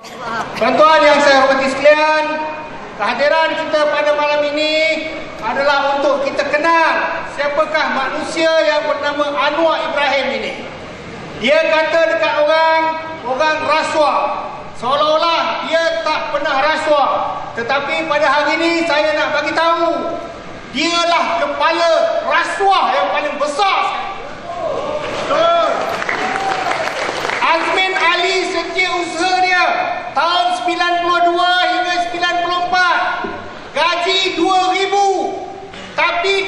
Tuan-tuan yang saya hormati sekalian, kehadiran kita pada malam ini adalah untuk kita kenal siapakah manusia yang bernama Anwar Ibrahim ini. Dia kata dekat orang, orang rasuah. Seolah-olah dia tak pernah rasuah. Tetapi pada hari ini saya nak bagi tahu, dialah kepala rasuah yang paling besar.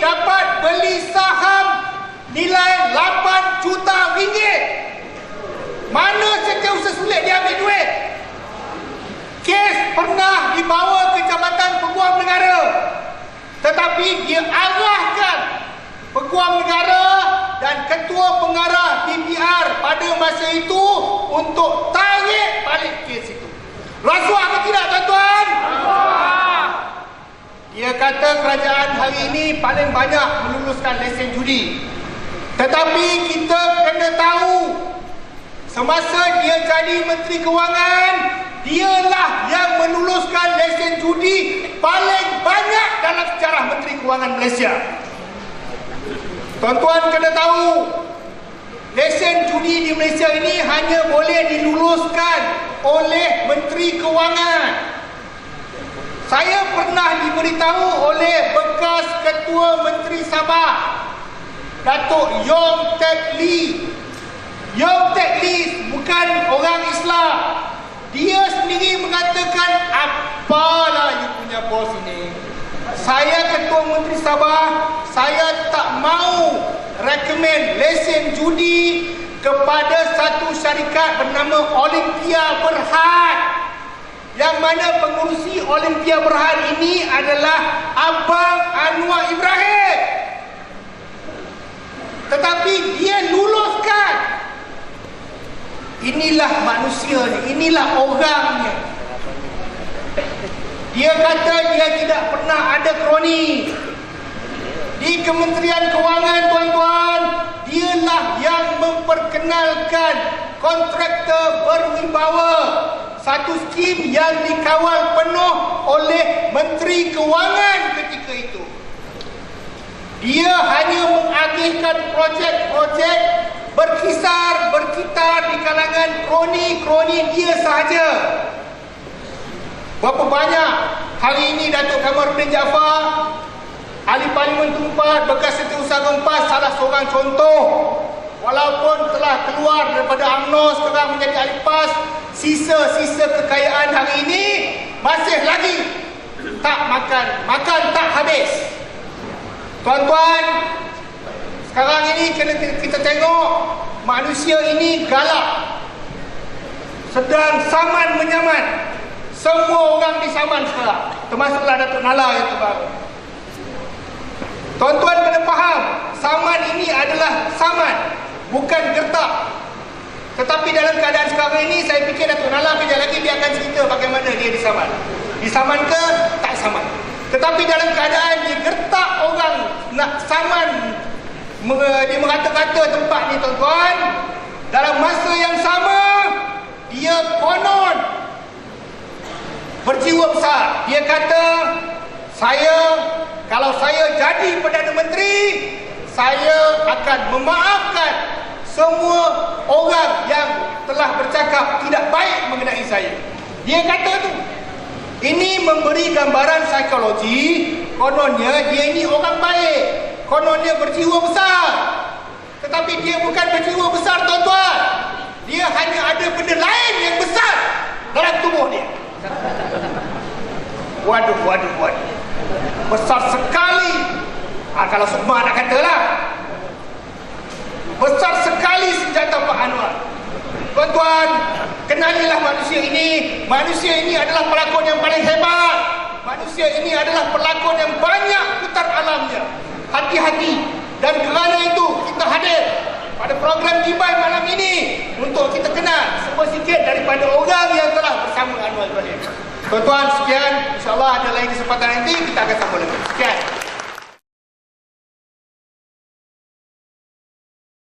Dapat beli saham nilai 8 juta ringgit. Mana setiap usaha sulit dia ambil duit? Kes pernah dibawa ke Jabatan Peguam Negara. Tetapi dia arahkan Peguam Negara dan Ketua Pengarah DPR pada masa itu untuk tarik balik kes itu. Rasuah atau tidak tuan-tuan? Dia kata kerajaan hari ini paling banyak meluluskan lesen judi. Tetapi kita kena tahu semasa dia jadi Menteri Kewangan, dialah yang meluluskan lesen judi paling banyak dalam sejarah Menteri Kewangan Malaysia. Tuan-tuan kena tahu Lesen judi di Malaysia ini hanya boleh diluluskan oleh Menteri Kewangan Saya pernah diberitahu oleh bekas Ketua Menteri Sabah Datuk Yong Tek Lee. Yong Tek Lee bukan orang Islam. Dia sendiri mengatakan Apalah you punya bos ini saya Ketua Menteri Sabah, saya tak mau recommend lesen judi kepada satu syarikat bernama Olympia Berhad. Yang mana pengurusi Olympia Berhad ini adalah Abang Anwar Ibrahim. Tetapi dia luluskan. Inilah manusia ni, inilah orangnya. Dia kata dia tidak pernah ada kroni. Di Kementerian Kewangan tuan-tuan, dialah yang memperkenalkan kontraktor berwibawa. Satu skim yang dikawal penuh oleh Menteri Kewangan ketika itu. Dia hanya mengagihkan projek-projek berkisar, berkitar di kalangan kroni-kroni dia sahaja. Berapa banyak hari ini Datuk Kamarudin Jaafar Ahli Parlimen Tumpat bekas Setiausaha Gempas salah seorang contoh Walaupun telah keluar daripada UMNO sekarang menjadi ahli PAS Sisa-sisa kekayaan hari ini masih lagi tak makan Makan tak habis Tuan-tuan Sekarang ini kena kita tengok Manusia ini galak Sedang saman menyaman semua orang disaman sekarang. Termasuklah Datuk Nala yang terbaru. Tuan-tuan kena faham. Saman ini adalah saman. Bukan gertak. Tetapi dalam keadaan sekarang ini, saya fikir Datuk Nala kejap lagi dia akan cerita bagaimana dia disaman. Disaman ke? Tak saman. Tetapi dalam keadaan dia gertak orang nak saman dia mengata-kata tempat ni tuan-tuan dalam masa yang sama dia konon berjiwa besar. Dia kata, saya kalau saya jadi Perdana Menteri, saya akan memaafkan semua orang yang telah bercakap tidak baik mengenai saya. Dia kata tu. Ini memberi gambaran psikologi, kononnya dia ini orang baik. Kononnya berjiwa besar. Tetapi dia bukan berjiwa besar tuan-tuan. Dia hanya ada benda lain yang besar dalam tubuh dia. Waduh, waduh, waduh. Besar sekali. Ha, kalau semua nak katalah. Besar sekali senjata Pak Anwar. Tuan-tuan, kenalilah manusia ini. Manusia ini adalah pelakon yang paling hebat. Manusia ini adalah pelakon yang banyak putar alamnya. Hati-hati. Dan kerana itu, kita hadir pada program Jibai malam ini untuk kita kenal semua sikit daripada orang yang telah bersama Anwar Ibrahim. Tuan-tuan, sekian. InsyaAllah ada lain